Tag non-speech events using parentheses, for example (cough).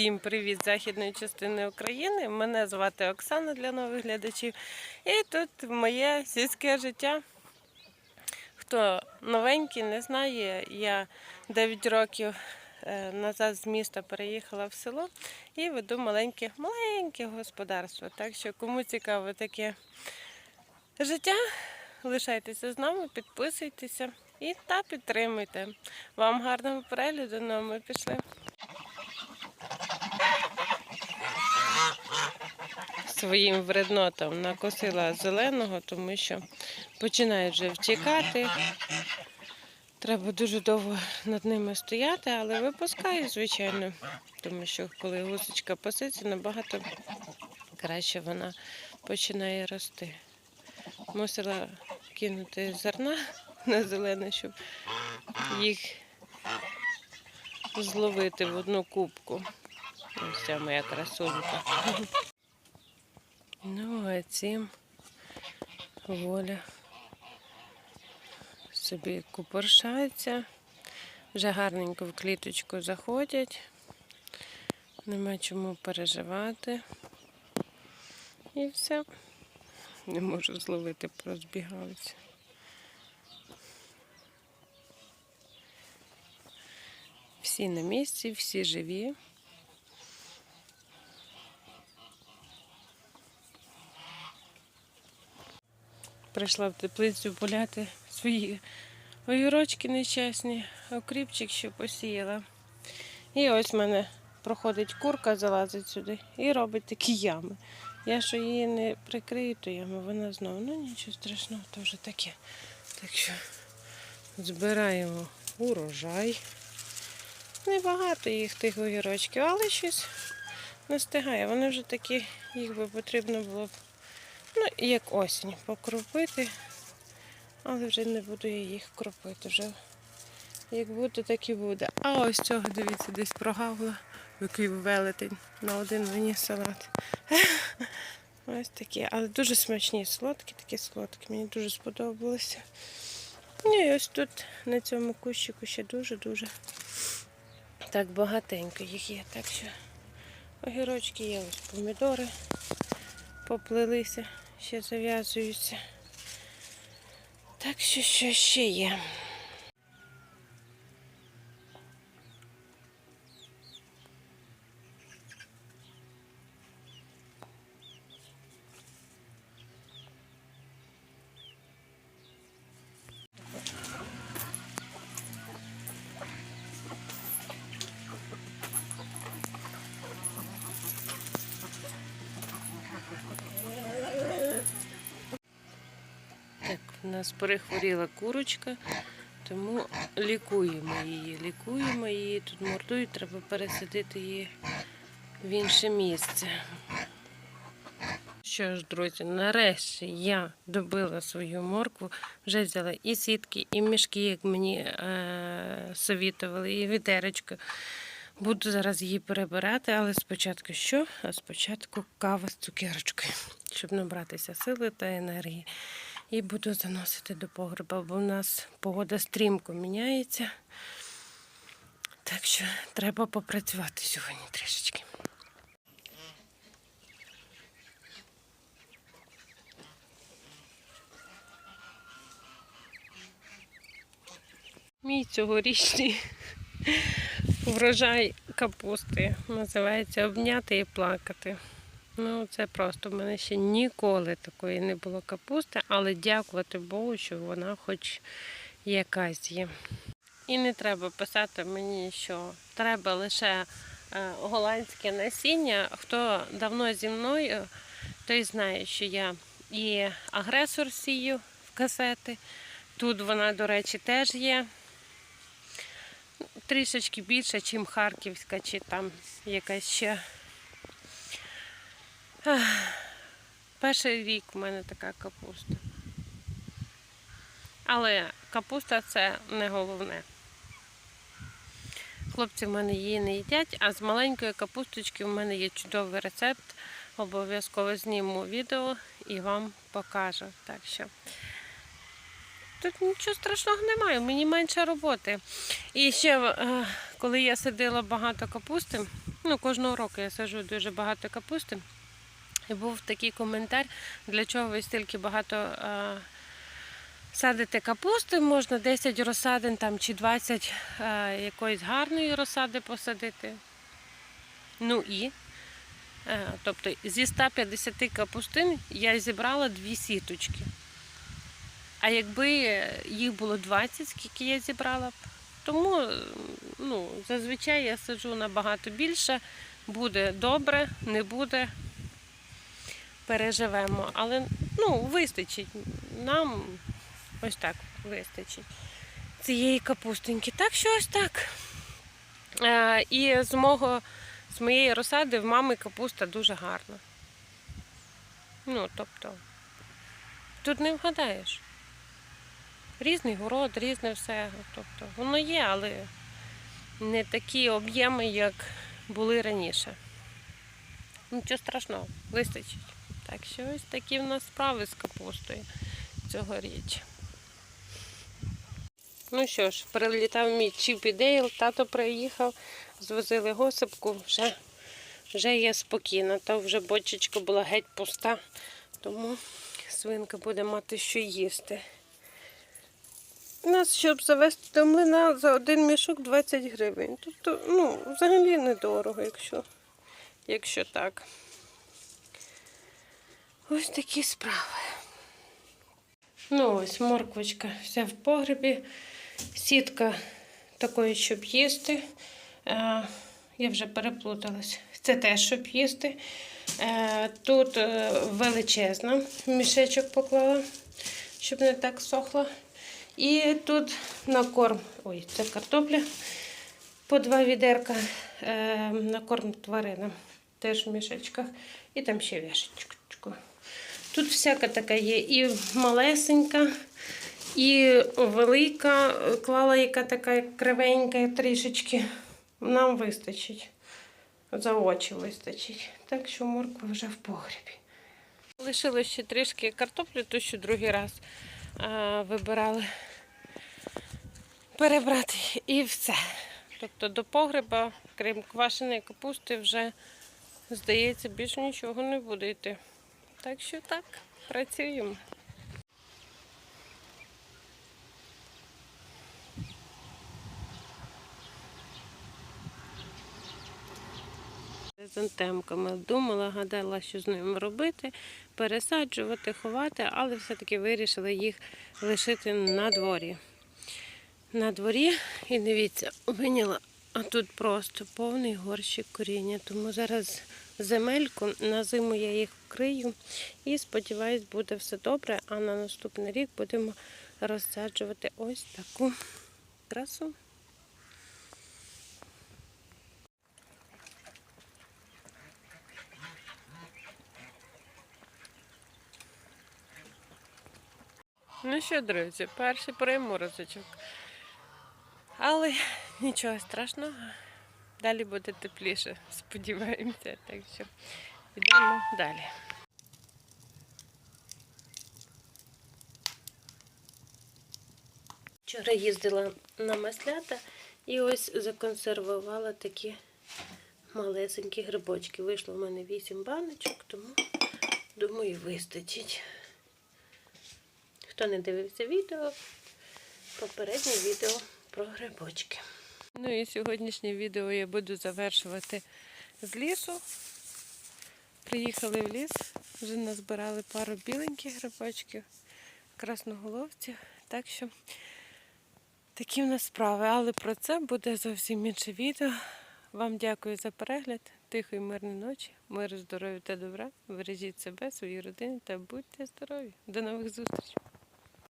Всім привіт з західної частини України. Мене звати Оксана для нових глядачів. І тут моє сільське життя. Хто новенький, не знає, я 9 років е, назад з міста переїхала в село і веду маленьке, маленьке господарство. Так що, кому цікаво таке життя, лишайтеся з нами, підписуйтеся і та підтримуйте. Вам гарного перегляду, ну а ми пішли. Своїм вреднотам накосила зеленого, тому що починають вже втікати. Треба дуже довго над ними стояти, але випускаю, звичайно, тому що коли гусочка паситься, набагато краще вона починає рости. Мусила кинути зерна на зелене, щоб їх зловити в одну кубку. Ось ця моя красунька. Ну, цим воля собі купоршається, вже гарненько в кліточку заходять, нема чому переживати. І все. Не можу зловити, прозбігаються. Всі на місці, всі живі. Прийшла в теплицю поляти свої огірочки нещасні, окріпчик ще посіяла. І ось в мене проходить курка, залазить сюди і робить такі ями. Я що її не прикрию, то ями, вона знову. Ну нічого страшного, то вже таке. Так що збираємо урожай. Небагато їх тих огірочків, але щось не стигає. Вони вже такі, їх би потрібно було б Ну, і як осінь покропити, але вже не буду я їх кропити. Вже як буде, так і буде. А ось цього, дивіться, десь прогавла, який велетень на один мені салат. (laughs) Ось такі, але дуже смачні, солодкі, такі солодкі. Мені дуже сподобалося. Ну і ось тут на цьому кущику ще дуже-дуже так багатенько їх є. Так що огірочки є, ось помідори поплилися, ще зав'язуються. Так що що ще є. Нас перехворіла курочка, тому лікуємо її. Лікуємо її, тут мордують, треба пересадити її в інше місце. Що ж, друзі, нарешті я добила свою моркву, вже взяла і сітки, і мішки, як мені е- совітували, і відеречко. Буду зараз її перебирати, але спочатку що? А спочатку кава з цукерочкою, щоб набратися сили та енергії. І буду заносити до погреба, бо в нас погода стрімко міняється. Так що треба попрацювати сьогодні трішечки. Мій цьогорічний врожай капусти називається обняти і плакати. Ну, це просто в мене ще ніколи такої не було капусти, але дякувати Богу, що вона хоч якась є. І не треба писати мені, що треба лише е, голландське насіння. Хто давно зі мною, той знає, що я і агресор сію в касети. Тут вона, до речі, теж є. Трішечки більше, ніж Харківська, чи там якась ще. Перший рік у мене така капуста. Але капуста це не головне. Хлопці в мене її не їдять, а з маленької капусточки в мене є чудовий рецепт. Обов'язково зніму відео і вам покажу. Так що тут нічого страшного немає, мені менше роботи. І ще, е, коли я садила багато капусти, ну, кожного року я саджу дуже багато капусти. І був такий коментар, для чого ви стільки багато е, садите капусти, можна 10 розсадин там, чи 20 е, якоїсь гарної розсади посадити. Ну і. Е, тобто зі 150 капустин я зібрала дві сіточки. А якби їх було 20, скільки я зібрала б, тому ну, зазвичай я саджу набагато більше. Буде добре, не буде. Переживемо. Але ну, вистачить. Нам ось так вистачить цієї капустинки. Так що ось так. Е, і з мого, з моєї розсади в мами капуста дуже гарна. Ну, тобто, тут не вгадаєш. Різний город, різне все. Тобто, воно є, але не такі об'єми, як були раніше. Нічого страшного, вистачить. Так що ось такі в нас справи з капустою цьогоріч. Ну що ж, прилітав мій Чіп і тато приїхав, звозили госипку, вже, вже є спокійно. Та вже бочечка була геть пуста, тому свинка буде мати що їсти. Нас, щоб завести до млина, за один мішок 20 гривень. Тобто, ну, взагалі недорого, якщо, якщо так. Ось такі справи. Ну ось морквочка вся в погребі. Сітка такої, щоб їсти. Е, я вже переплуталась. Це теж, щоб їсти. Е, тут е, величезна мішечок поклала, щоб не так сохло. І тут на корм, ой, це картопля по два відерка на корм тваринам. Теж в мішечках. І там ще вішечку. Тут всяка така є. І малесенька, і велика. Клала, яка така кривенька трішечки. Нам вистачить. За очі вистачить. Так що морква вже в погребі. Лишилось ще трішки картоплі, то що другий раз а, вибирали перебрати і все. Тобто до погреба, крім квашеної капусти, вже, здається, більше нічого не буде йти. Так що так, працюємо. Хризантемками думала, гадала, що з ними робити, пересаджувати, ховати, але все-таки вирішила їх лишити на дворі. На дворі і дивіться, виняла, а тут просто повний горщик коріння. Тому зараз земельку на зиму я їх вкрию і сподіваюсь, буде все добре. А на наступний рік будемо розсаджувати ось таку красу. Ну що, друзі, перший приморозочок. Але нічого страшного. Далі буде тепліше, (laughs) сподіваємося. Так що йдемо далі. Вчора їздила на маслята і ось законсервувала такі малесенькі грибочки. Вийшло в мене 8 баночок, тому думаю, вистачить. Хто не дивився відео, попереднє відео про грибочки. Ну і сьогоднішнє відео я буду завершувати з лісу. Приїхали в ліс, вже назбирали пару біленьких грибочків, красноголовців. Так що такі в нас справи. Але про це буде зовсім інше відео. Вам дякую за перегляд. Тихої, мирної ночі, миру, здоров'я та добра. Бережіть себе, свої родини та будьте здорові. До нових зустрічей!